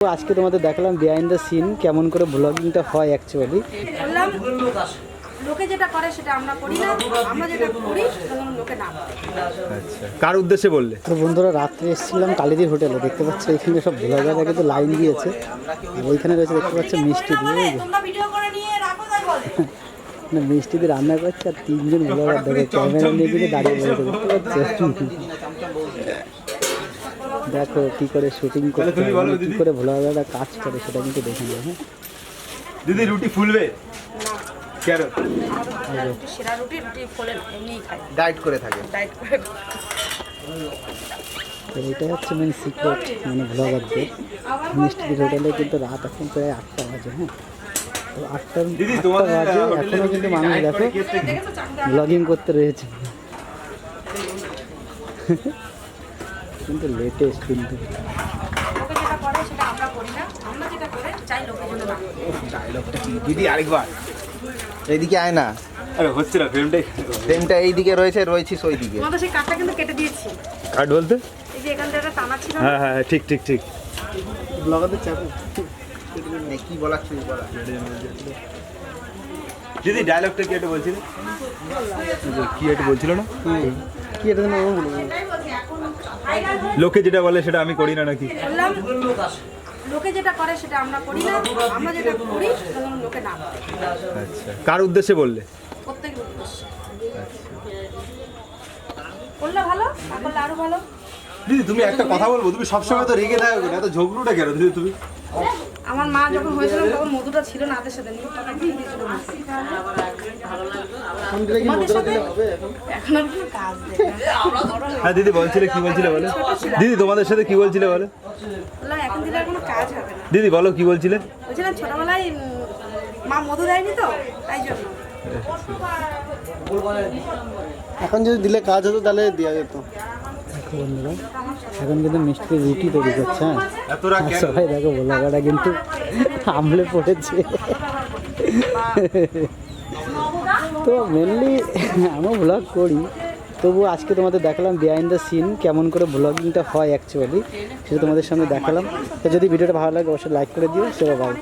আজকে তোমাদের দেখালাম বিহাইন্ড দ্য সিন কেমন করে ব্লগিংটা হয় অ্যাকচুয়ালি লোকে যেটা করে সেটা আমরা করি না আমরা যেটা করি সেটা লোকে না আচ্ছা কার উদ্দেশ্যে বললে? তো বন্ধুরা রাত্রে এসেছিলাম কালিদির হোটেলে দেখতে পাচ্ছ এখানে সব ব্লগাররা তো লাইন দিয়েছে। আর ওইখানে রয়েছে দেখতে পাচ্ছ মিষ্টি দিয়ে তোমরা ভিডিও করে নিয়ে রাখো তাই বলে। না মিষ্টি দিয়ে রান্না করছে আর তিনজন ব্লগার দেখে ক্যামেরা নিয়ে দাঁড়িয়ে রয়েছে দেখতে পাচ্ছ? দেখো কি করে শুটিং করতে তুমি বলো হয়, কি দিদি। করে ব্লগাররা কাজ করে সেটা কিন্তু দেখে নেব হ্যাঁ। দিদি রুটি ফুলবে? কেন? রুটি সেরা রুটি রুটি ফোলে না, এমনিই খাই ডায়েট করে থাকে। ডাইট করে তো হচ্ছে মেন সিক্রেট মানে ব্লগারদের মিষ্টির হোটেলে কিন্তু রাত এখন প্রায় আটটা বাজে হ্যাঁ। তো আটটার দিদি, আটটা তোমাদের, বাজে এখনও কিন্তু মানুষ দেখো করে কি? ব্লগিং করতে রয়েছে। কিন্তু লেটেস্ট কিন্তু লোকে যেটা করে সেটা আমরা করি না। আমরা যেটা করে চাই লোকে যেন না করে। দিদি আরেকবার। এইদিকে আয় না। আরে হচ্ছে না ফ্রেমটা এইদিকে রয়েছে রয়েছিস ওইদিকে তোমাদের সেই কাঠটা কিন্তু কেটে দিয়েছি। কাট বলতে? এই যে এখান একটা টানা ছিল হ্যাঁ হ্যাঁ হ্যাঁ, ঠিক ঠিক ঠিক। চাপ কি বলার ছিল বলা? দিদি ডায়লগটা কি একটা বলছিলে? কি একটা বলছিল না? কি এটা। লোকে যেটা বলে সেটা আমি করি না নাকি? লোকে যেটা করে সেটা আমরা করি না আমরা যেটা করি লোকে না আচ্ছা। কার উদ্দেশ্যে বললে? প্রত্যেক উদ্দেশ্যে। করলে ভালো না করলে আরও ভালো? দিদি তুমি একটা কথা বলব তুমি সবসময় তো রেগে থাকো না এত ঝগড়ুটা কেন দিদি তুমি? আমার মা যখন হয়েছিল তখন মধুটা ছিল না হাতের সাথে তোমাদের এখন? আর কোনো কাজ দেয় না। হ্যাঁ দিদি বলছিলে কি বলছিলে বলো? দিদি তোমাদের সাথে কি বলছিলে বলো? এখন দিলে কোনো কাজ হবে না। দিদি বলো কি বলছিলে? বলছিলাম ছোটবেলায় মা মধু দেয়নি তো তাই জন্য। এখন যদি দিলে কাজ হতো তাহলে দেওয়া যেত। বন্ধুরা এখন কিন্তু মিষ্টি রুটি তৈরি করছে হ্যাঁ? সবাই দেখো ব্লগাররা কিন্তু আমলে পড়েছে। তো মেনলি আমিও ব্লগ করি। তবু আজকে তোমাদের দেখালাম বিহাইন্ড দ্য সিন কেমন করে ব্লগিংটা হয় অ্যাকচুয়ালি সেটা তোমাদের সামনে দেখালাম। তো যদি ভিডিওটা ভালো লাগে, অবশ্যই লাইক করে দিও। সেটা বাই